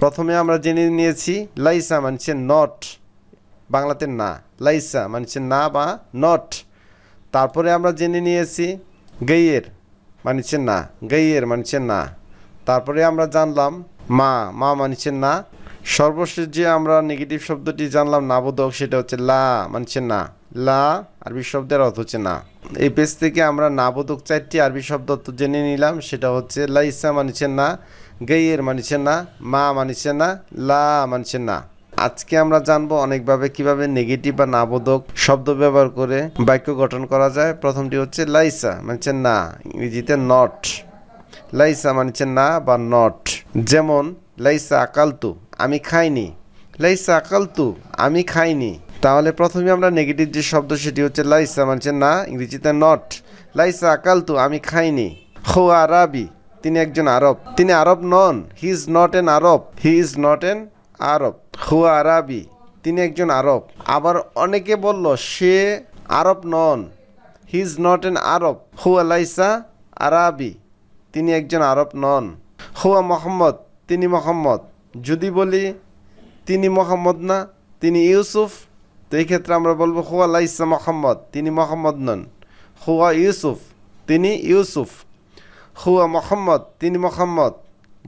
প্রথমে আমরা জেনে নিয়েছি, লাইসা মানছে নট বাংলাতে না, লাইসা মানছে না বা নট তারপরে আমরা জেনে নিয়েছি গেয়ের মানছে না গেয়ের মানছে না। তারপরে আমরা জানলাম, মা মা মানছে না সর্বশেষ যে আমরা নেগেটিভ শব্দটি জানলাম নাবোধক সেটা হচ্ছে লা, মানছে না। লা, আরবি শব্দের অর্থ হচ্ছে না। এই পেজ থেকে আমরা নাবোধক চারটি আরবি শব্দ তো জেনে নিলাম, সেটা হচ্ছে লাইসা মানছে না, গেইয়ের মানছে না, মা মানছে না, লা মানছে না। আজকে আমরা জানব অনেকভাবে কীভাবে নেগেটিভ বা নাবোধক শব্দ ব্যবহার করে বাক্য গঠন করা যায়। প্রথমটি হচ্ছে লাইসা মানছে না, ইংরেজিতে নট লাইসা মানছে না বা নট যেমন, লাইসা আকালতু আমি খাইনি। লাইসা আকালতু আমি খাইনি। তাহলে প্রথমে আমরা নেগেটিভ যে শব্দ সেটি হচ্ছে লাইসা মানছে না, ইংরেজিতে নট লাইসা আকালতু আমি খাইনি। হো আরাবি তিনি একজন আরব। তিনি আরব নন he is not an Arab he is not an Arab হুয়া আরাবি তিনি একজন আরব। আবার অনেকে বলল, সে আরব নন he is not an Arab হুয়া, লাইসা আরাবি তিনি একজন আরব নন। হুয়া, মোহাম্মদ, তিনি মোহাম্মদ। যদি বলি, তিনি মোহাম্মদ না, তিনি ইউসুফ, তো এই ক্ষেত্রে আমরা বলব, হুয়া লাইসা মোহাম্মদ, তিনি মোহাম্মদ নন। হুয়া ইউসুফ, তিনি ইউসুফ। হুয়া মোহাম্মদ, তিনি মোহাম্মদ।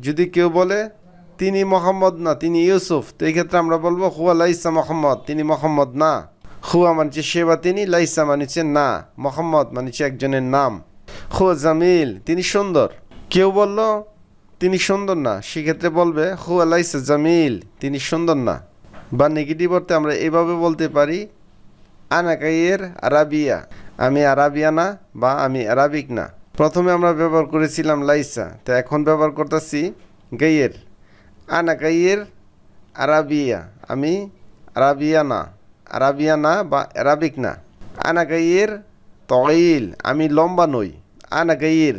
যদি কেউ বলে, তিনি মোহাম্মদ না, তিনি ইউসুফ, তো এই ক্ষেত্রে আমরা বলব, হুয়া লাইসা মোহাম্মদ, তিনি মোহাম্মদ না। হুয়া মানছে সে বা তিনি, লাইসা মানিছে না। মোহাম্মদ মানিছে একজনের নাম। হুয়া জামিল, তিনি সুন্দর। কেউ বলল তিনি সুন্দর না। সেক্ষেত্রে বলবে হুয়া লাইসা জামিল, তিনি সুন্দর না। বা নেগেটিভ অর্থে আমরা এভাবে বলতে পারি আনাকাইয়ের আরাবিয়া। আমি আরাবিয়া না, বা আমি আরাবিক না। প্রথমে আমরা ব্যবহার করেছিলাম লাইসা। তো এখন ব্যবহার করতেছি গাইয়ের। আনা গাইয়ের আরাবিয়া। আমি আরাবিয়া না। আরাবিয়া না বা আরাবিক না। আনা গাইয়ের আমি লম্বা নই। আনা গাইয়ের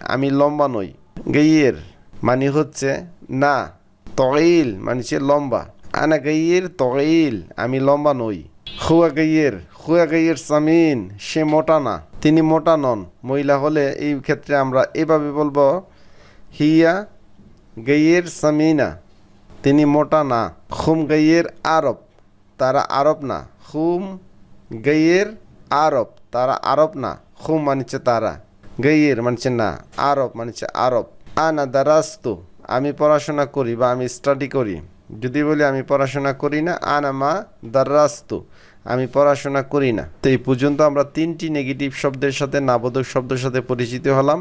আমি লম্বা নই। গাইয়ের মানে হচ্ছে না তগিল মানে হচ্ছে লম্বা। আনা গাইয়ের তগিল আমি লম্বা নই। খুয়া গাইয়ের খুয়া গাইয়ের সামিন, সে মোটা না, তিনি মোটা নন। মহিলা হলে এই ক্ষেত্রে আমরা এভাবে বলব, হিয়া গাইয়ের সামিনা, তিনি মোটা না। খুম গাইয়ের আরব, তারা আরব না। খুম গাইয়ের আরব, তারা আরব না। খুম মানছে তারা। গাইয়ের মানছে না, আরব মানছে আরব। আনা দারাস্তু আমি পড়াশোনা করি বা আমি স্টাডি করি। যদি বলি আমি পড়াশোনা করি না, আনা মা দারাস্তু আমি পড়াশোনা করি না। তো এই পর্যন্ত আমরা তিনটি নেগেটিভ শব্দের সাথে, নাবোধক শব্দের সাথে পরিচিত হলাম।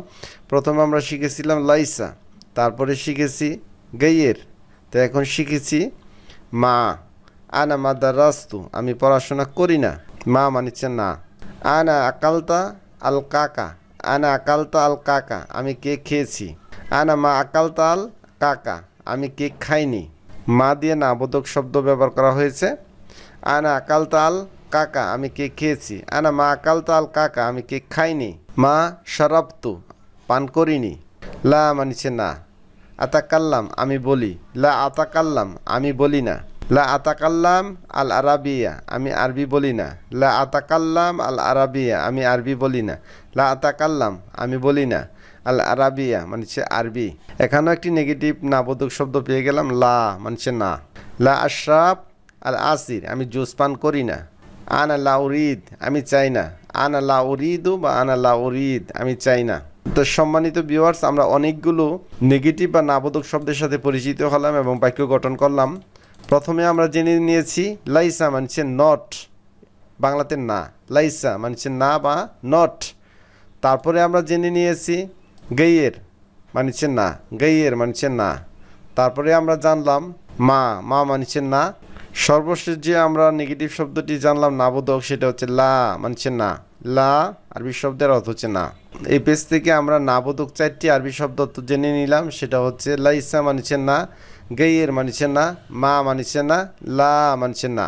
প্রথমে আমরা শিখেছিলাম লাইসা, তারপরে শিখেছি গাইয়ের। তো এখন শিখেছি মা, আনা মা দারাস্তু আমি পড়াশোনা করি না। মা মানিচ্ছে না। আনা আকালতা আল কাকা আনা আকালতা আল কাকা, আমি কেক খেয়েছি। আনা মা আকালতা আল কাকা, আমি কেক খাইনি। মা দিয়ে না নাবোধক শব্দ ব্যবহার করা হয়েছে। আনা আকালতা আল কাকা, আমি কেক খেয়েছি। আনা মা আকালতা আল কাকা, আমি কেক খাইনি। মা শরাবতু, পান করিনি। লা মানিছে না। আতাকাল্লাম, আমি বলি। লা আতাকাল্লাম, আমি বলি না। লা আতাকাল্লাম আল আরাবিয়া, আমি আরবি বলি না। লা আতাকাল্লাম আল আরাবিয়া, আমি আরবি বলি না। লা আতাকাল্লাম, আমি বলি না। আল আরাবিয়া মানছে আরবি। এখানেও একটি নেগেটিভ নাবোধক শব্দ পেয়ে গেলাম, লা মানছে না। লা আশরাফ আল আসির, আমি জুস পান করি না। আনা উরিদ, আমি চাই না। আনা লা উরিদু বা আনা লা উরিদ, আমি চাই না। তো সম্মানিত ভিউয়ার্স আমরা অনেকগুলো নেগেটিভ বা নাবোধক শব্দের সাথে পরিচিত হলাম এবং বাক্য গঠন করলাম। প্রথমে আমরা জেনে নিয়েছি লাইসা মানছে নট বাংলাতে না। লাইসা মানছে না বা নট তারপরে আমরা জেনে নিয়েছি গেইয়ের মানছে না। গেইয়ের মানছে না। তারপরে আমরা জানলাম মা। মা মানছে না। সর্বশেষ যে আমরা নেগেটিভ শব্দটি জানলাম নাবোধক সেটা হচ্ছে লা মানছে না। লা, আরবি শব্দের অর্থ হচ্ছে না। এই পেজ থেকে আমরা নাবোধক চারটি আরবি শব্দ তো জেনে নিলাম, সেটা হচ্ছে লা লাইসা মানছে না গেইয়ের মানছে না, মা মানছে না, লা মানছে না।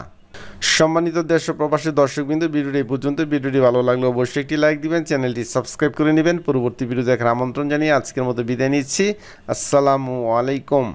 সম্মানিত দেশ ও প্রবাসী দর্শকবৃন্দ, ভিডিওটি পর্যন্ত। ভিডিওটি ভালো লাগলে অবশ্যই একটি লাইক দিবেন, চ্যানেলটি সাবস্ক্রাইব করে নেবেন। পরবর্তী ভিডিও দেখার আমন্ত্রণ জানিয়ে আজকের মতো বিদায় নিচ্ছি। আসসালামু আলাইকুম।